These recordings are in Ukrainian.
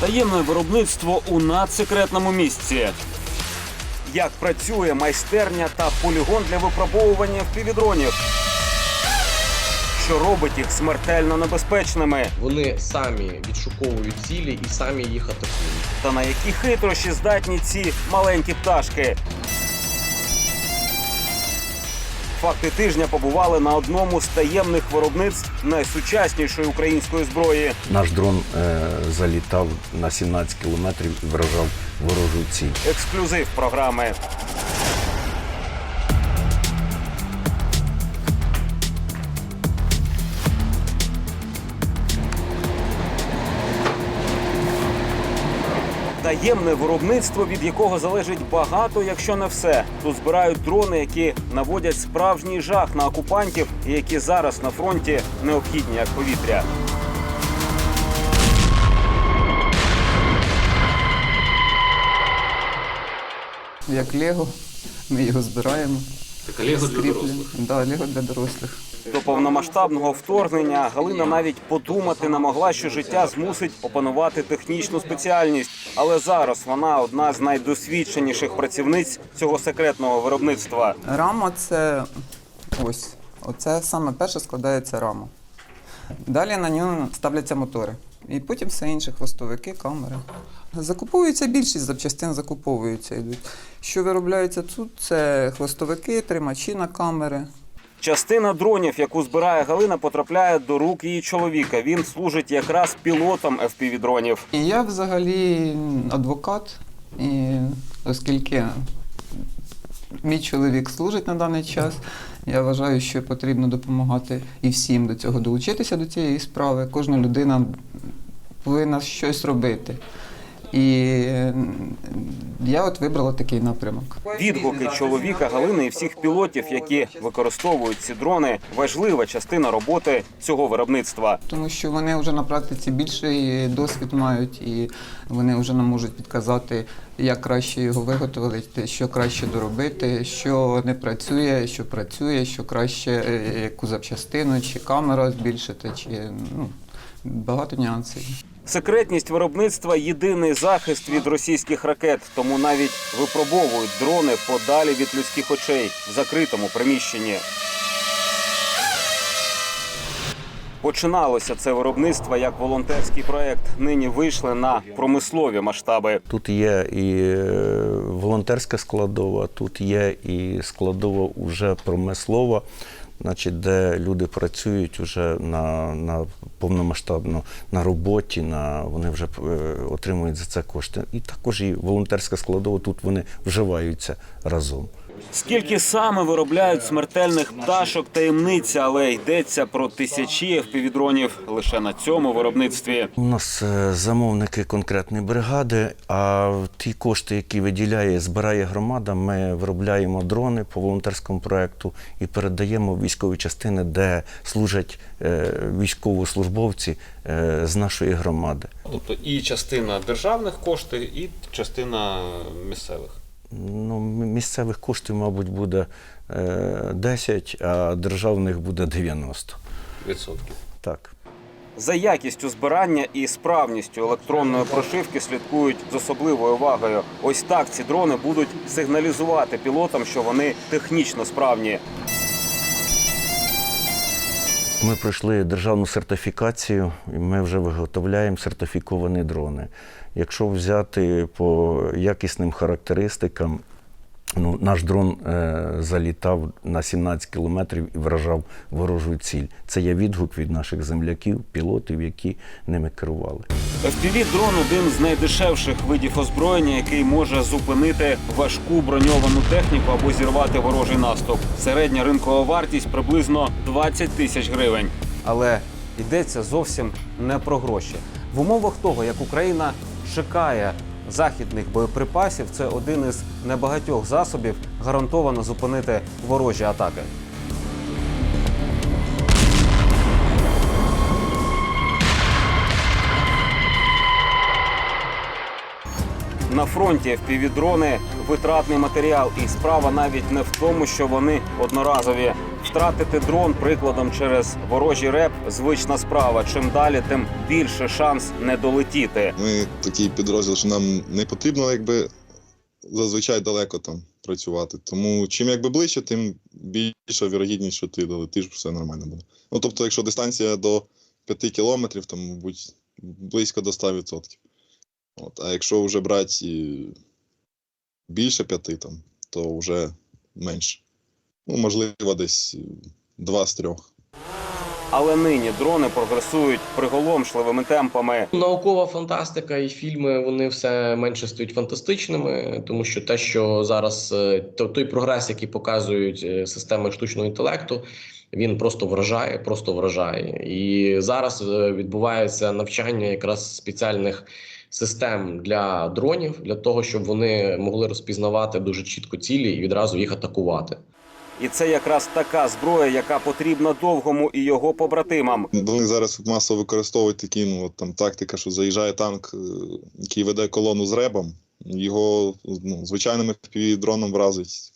Таємне виробництво у надсекретному місці. Як працює майстерня та полігон для випробовування впівдронів? Що робить їх смертельно небезпечними? Вони самі відшуковують цілі і самі їх атакують. Та на які хитрощі здатні ці маленькі пташки? Факти тижня побували на одному з таємних виробництв найсучаснішої української зброї. Наш дрон е, залітав на 17 кілометрів і вражав ворожу ціль. Ексклюзив програми. Таємне виробництво, від якого залежить багато, якщо не все. Тут збирають дрони, які наводять справжній жах на окупантів, і які зараз на фронті необхідні як повітря. як Лего. Ми його збираємо. Так Лего для дорослих. Да, Лего для дорослих. До повномасштабного вторгнення Галина навіть подумати не могла, що життя змусить опанувати технічну спеціальність. Але зараз вона одна з найдосвідченіших працівниць цього секретного виробництва. Рама це ось. Оце саме перше складається рама. Далі на нього ставляться мотори. І потім все інше хвостовики, камери. Закуповується більшість запчастин, закуповуються йдуть. Що виробляється тут, це хвостовики, тримачі на камери. Частина дронів, яку збирає Галина, потрапляє до рук її чоловіка. Він служить якраз пілотом FPV-дронів. І я взагалі адвокат, і оскільки мій чоловік служить на даний час, я вважаю, що потрібно допомагати і всім до цього долучитися до цієї справи. Кожна людина повинна щось робити. І е, я от вибрала такий напрямок. Відгуки чоловіка Галини і всіх пілотів, які використовують ці дрони, важлива частина роботи цього виробництва. Тому що вони вже на практиці більший досвід мають, і вони вже нам можуть підказати, як краще його виготовити, що краще доробити, що не працює, що працює, що краще е, яку запчастину, чи камера збільшити, чи ну, багато нюансів. Секретність виробництва єдиний захист від російських ракет, тому навіть випробовують дрони подалі від людських очей в закритому приміщенні. Починалося це виробництво як волонтерський проект. Нині вийшли на промислові масштаби. Тут є і е, волонтерська складова, тут є і складова вже промислова, значить, де люди працюють вже на, на повномасштабно на роботі, на, вони вже е, отримують за це кошти. І також і волонтерська складова, тут вони вживаються разом. Скільки саме виробляють смертельних пташок таємниця, але йдеться про тисячі FPV-дронів лише на цьому виробництві. У нас е, замовники конкретної бригади, а ті кошти, які виділяє, збирає громада, ми виробляємо дрони по волонтерському проекту і передаємо в військові частини, де служать е, військовослужбовці е, з нашої громади. Тобто і частина державних коштів, і частина місцевих. Ну, місцевих коштів, мабуть, буде е, 10, а державних буде 90. відсотків. Так. За якістю збирання і справністю електронної прошивки слідкують з особливою увагою. Ось так ці дрони будуть сигналізувати пілотам, що вони технічно справні. Ми пройшли державну сертифікацію, і ми вже виготовляємо сертифіковані дрони. Якщо взяти по якісним характеристикам, ну, наш дрон е, залітав на 17 кілометрів і вражав ворожу ціль. Це є відгук від наших земляків, пілотів, які ними керували. FPV-дрон – один з найдешевших видів озброєння, який може зупинити важку броньовану техніку або зірвати ворожий наступ. Середня ринкова вартість приблизно 20 тисяч гривень. Але йдеться зовсім не про гроші. В умовах того, як Україна чекає західних боєприпасів, це один із небагатьох засобів гарантовано зупинити ворожі атаки. На фронті FPV-дрони – витратний матеріал, і справа навіть не в тому, що вони одноразові. Втратити дрон прикладом через ворожий реп звична справа. Чим далі, тим більше шанс не долетіти. Ми такий підрозділ, що нам не потрібно якби зазвичай далеко там працювати. Тому чим якби ближче, тим більша вірогідність, що ти долетиш, все нормально буде. Ну тобто, якщо дистанція до 5 кілометрів, то, мабуть, близько до 100%. От. А якщо вже брати більше 5, там, то вже менше. Ну, можливо, десь 2 з 3. Але нині дрони прогресують приголомшливими темпами. Наукова фантастика і фільми вони все менше стають фантастичними, тому що те, що зараз е, то- той прогрес, який показують е, системи штучного інтелекту, він просто вражає, просто вражає. І зараз е, відбувається навчання якраз спеціальних систем для дронів, для того, щоб вони могли розпізнавати дуже чітко цілі і відразу їх атакувати. І це якраз така зброя, яка потрібна довгому і його побратимам. Вони зараз масово використовують такі, ну от там тактика, що заїжджає танк, е, який веде колону з ребом, його ну, звичайним FPV-дроном вразить.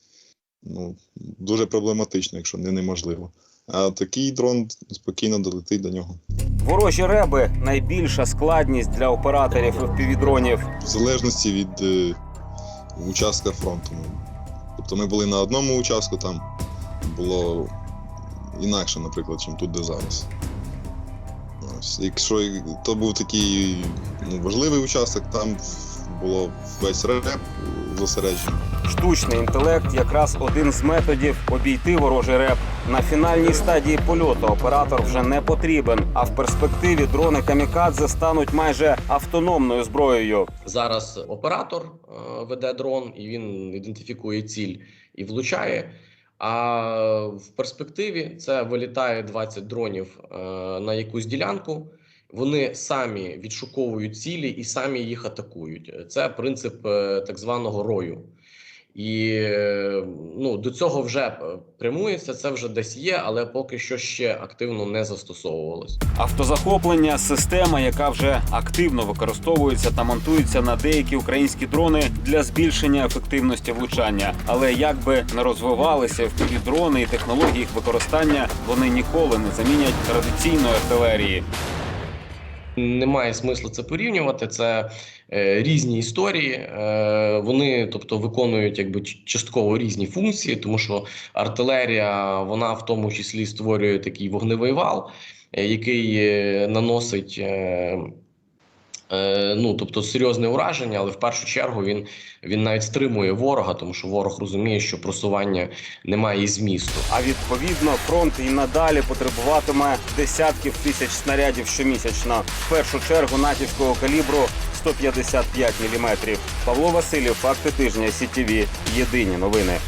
Ну, дуже проблематично, якщо не неможливо. А такий дрон спокійно долетить до нього. Ворожі реби найбільша складність для операторів FPV-дронів. В залежності від е, участка фронту. Тобто ми були на одному участку, там було інакше, наприклад, чим тут, де зараз. Ось. Якщо то був такий ну, важливий участок, там було весь реп зосереджений. Штучний інтелект якраз один з методів обійти ворожий реп. На фінальній стадії польоту оператор вже не потрібен, а в перспективі дрони камікадзе стануть майже автономною зброєю. Зараз оператор е, веде дрон, і він ідентифікує ціль і влучає. А в перспективі це вилітає 20 дронів е, на якусь ділянку. Вони самі відшуковують цілі і самі їх атакують. Це принцип е, так званого рою. І е, ну, до цього вже е, прямується, це вже десь є, але поки що ще активно не застосовувалось. Автозахоплення система, яка вже активно використовується та монтується на деякі українські дрони для збільшення ефективності влучання. Але як би не розвивалися в дрони і технології їх використання, вони ніколи не замінять традиційної артилерії. Немає смислу це порівнювати. Це е, різні історії. Е, вони, тобто, виконують якби частково різні функції, тому що артилерія, вона в тому числі створює такий вогневий вал, е, який е, наносить. Е, Ну, тобто серйозне ураження, але в першу чергу він, він навіть стримує ворога, тому що ворог розуміє, що просування немає змісту. А відповідно фронт і надалі потребуватиме десятків тисяч снарядів щомісячно. В першу чергу натівського калібру 155 мм. Павло Васильєв, факти тижня СІТІВІ. Єдині новини.